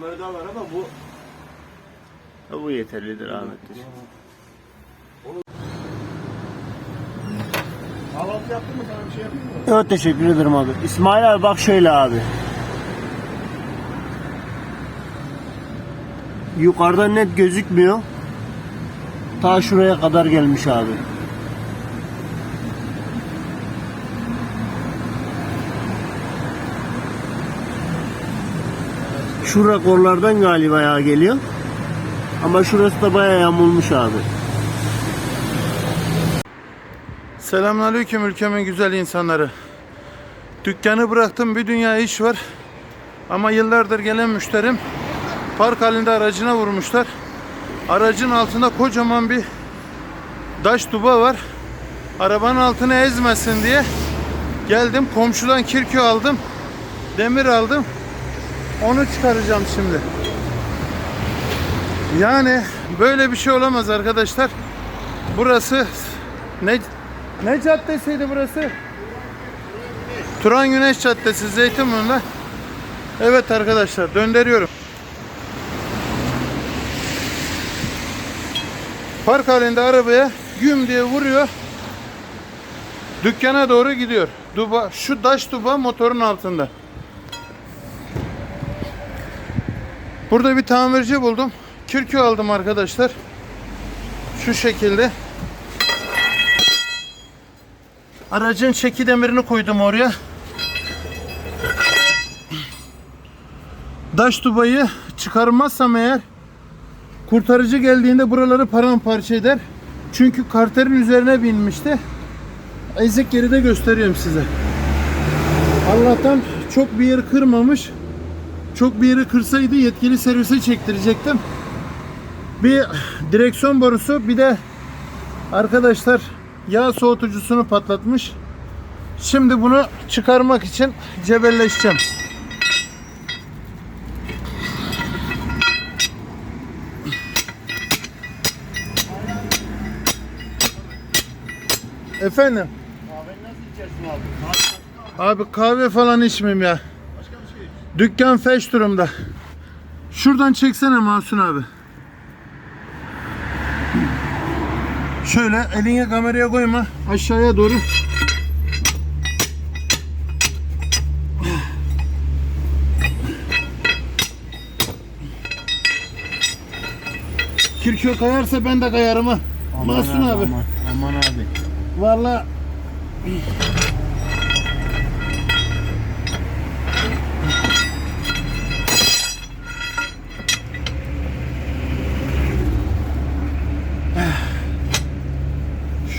Kamerada var ama bu Bu yeterlidir Ahmet'tir. kahvaltı yaptın mı sana bir şey yapayım mı? Yok teşekkür ederim abi. İsmail abi bak şöyle abi. Yukarıdan net gözükmüyor. Ta şuraya kadar gelmiş abi. Şu rakorlardan galiba ya geliyor. Ama şurası da bayağı yamulmuş abi. Selamünaleyküm ülkemin güzel insanları. Dükkanı bıraktım bir dünya iş var. Ama yıllardır gelen müşterim park halinde aracına vurmuşlar. Aracın altında kocaman bir daş duba var. Arabanın altını ezmesin diye geldim komşudan kirkü aldım. Demir aldım. Onu çıkaracağım şimdi. Yani böyle bir şey olamaz arkadaşlar. Burası ne ne caddesiydi burası? Turan Güneş Caddesi Zeytinburnu'nda. Evet arkadaşlar döndürüyorum. Park halinde arabaya güm diye vuruyor. Dükkana doğru gidiyor. Duba, şu daş duba motorun altında. Burada bir tamirci buldum. Kürkü aldım arkadaşlar. Şu şekilde. Aracın çeki demirini koydum oraya. Daş dubayı çıkarmazsam eğer kurtarıcı geldiğinde buraları paramparça eder. Çünkü karterin üzerine binmişti. Ezik yeri de gösteriyorum size. Allah'tan çok bir yeri kırmamış. Çok bir yeri kırsaydı yetkili servise çektirecektim. Bir direksiyon borusu bir de arkadaşlar yağ soğutucusunu patlatmış. Şimdi bunu çıkarmak için cebelleşeceğim. Efendim? Abi kahve falan içmeyeyim ya. Dükkan feş durumda. Şuradan çeksene Mahsun abi. Şöyle eline kameraya koyma. Aşağıya doğru. Kirkö kayarsa ben de kayarım ha. Mahsun abi. Aman, aman abi. Vallahi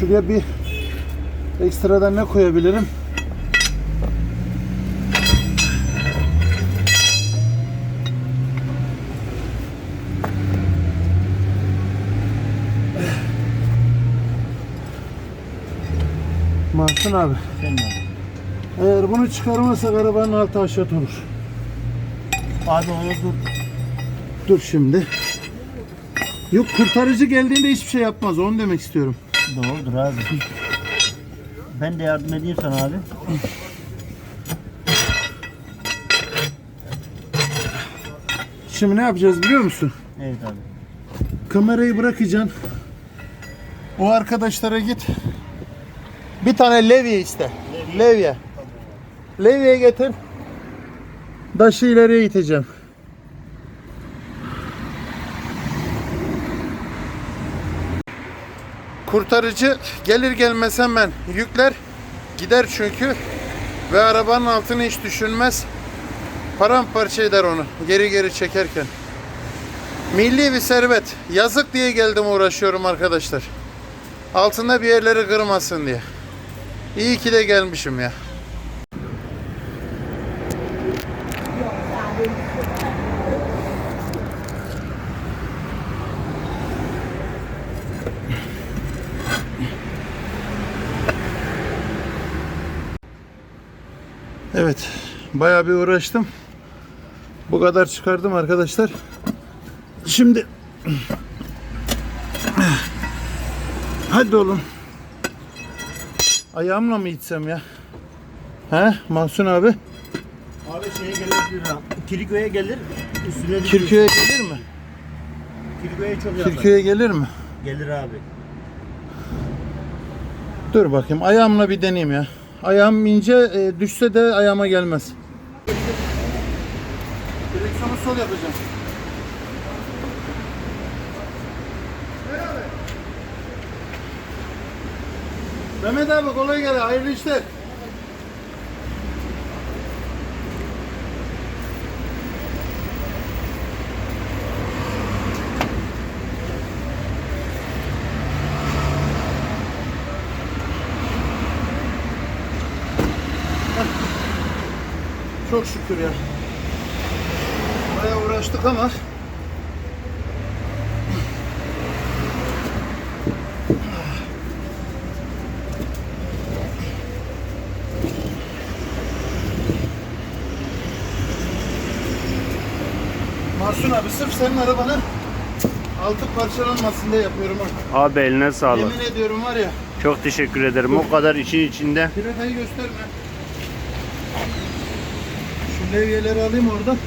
Şuraya bir ekstradan ne koyabilirim? Mahsun abi. Eğer bunu çıkarmazsak arabanın altı aşağı olur. Abi onu dur. Dur şimdi. Yok kurtarıcı geldiğinde hiçbir şey yapmaz. Onu demek istiyorum. Doğrudur abi. Ben de yardım edeyim sana abi. Şimdi ne yapacağız biliyor musun? Evet abi. Kamerayı bırakacaksın. O arkadaşlara git. Bir tane levye iste. Levye. Levye getir. Daşı ileriye iteceğim. Kurtarıcı gelir gelmez hemen yükler. Gider çünkü. Ve arabanın altını hiç düşünmez. Paramparça eder onu geri geri çekerken. Milli bir servet. Yazık diye geldim uğraşıyorum arkadaşlar. Altında bir yerleri kırmasın diye. İyi ki de gelmişim ya. Evet. Bayağı bir uğraştım. Bu kadar çıkardım arkadaşlar. Şimdi Hadi oğlum. Ayağımla mı itsem ya? He Mahsun abi? Abi şeye gelebilir ha. Kiriköy'e gelir. Üstüne. Kirköy'e gelir mi? Kiriköy'e çok yakın. Kirköy'e gelir mi? Gelir abi. Dur bakayım ayağımla bir deneyeyim ya. Ayağım ince e, düşse de ayağıma gelmez. Direksiyonu sol yapacağım. Mehmet abi kolay gele hayırlı işler. Çok şükür ya. Bayağı uğraştık ama Mahsun abi sırf senin arabanın altı parçalanmasın diye yapıyorum ha. Abi eline sağlık. Yemin ediyorum var ya. Çok teşekkür ederim. O kadar işin içinde. Plakayı gösterme. Levyeleri alayım oradan.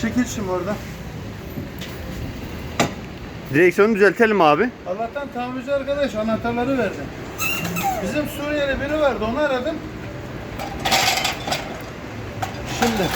Çekil şimdi oradan. Direksiyonu düzeltelim abi. Allah'tan tamirci arkadaş anahtarları verdi. Bizim Suriyeli biri vardı onu aradım. Şimdi.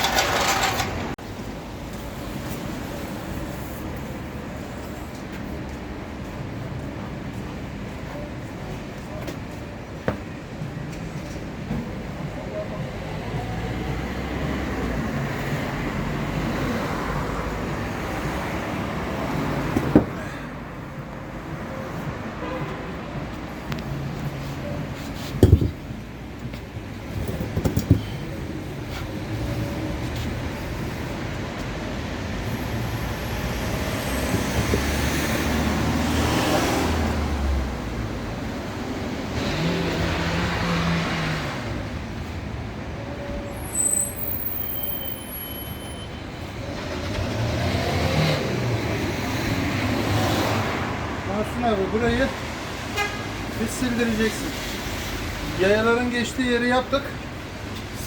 Mahsun abi burayı bir sildireceksin. Yayaların geçtiği yeri yaptık.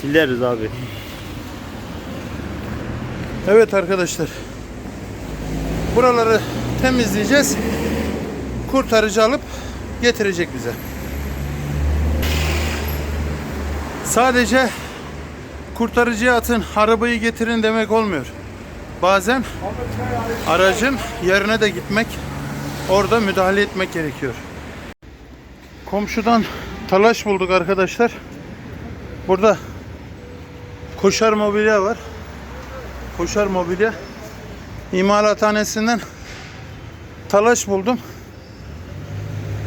Sileriz abi. Evet arkadaşlar. Buraları temizleyeceğiz. Kurtarıcı alıp getirecek bize. Sadece kurtarıcıya atın, arabayı getirin demek olmuyor. Bazen aracın yerine de gitmek, orada müdahale etmek gerekiyor. Komşudan talaş bulduk arkadaşlar. Burada koşar mobilya var. Koşar mobilya imalathanesinden talaş buldum.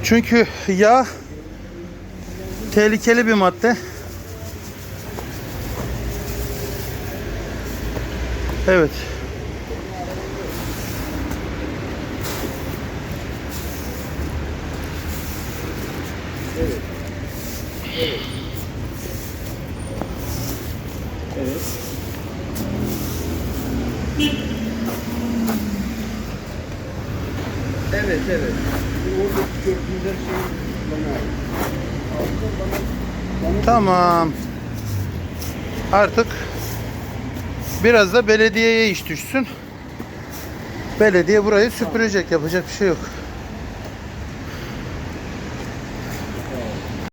Çünkü yağ tehlikeli bir madde. Evet. Evet evet. Oradaki köprüler şey bana Tamam. Artık biraz da belediyeye iş düşsün. Belediye burayı süpürecek. Yapacak bir şey yok.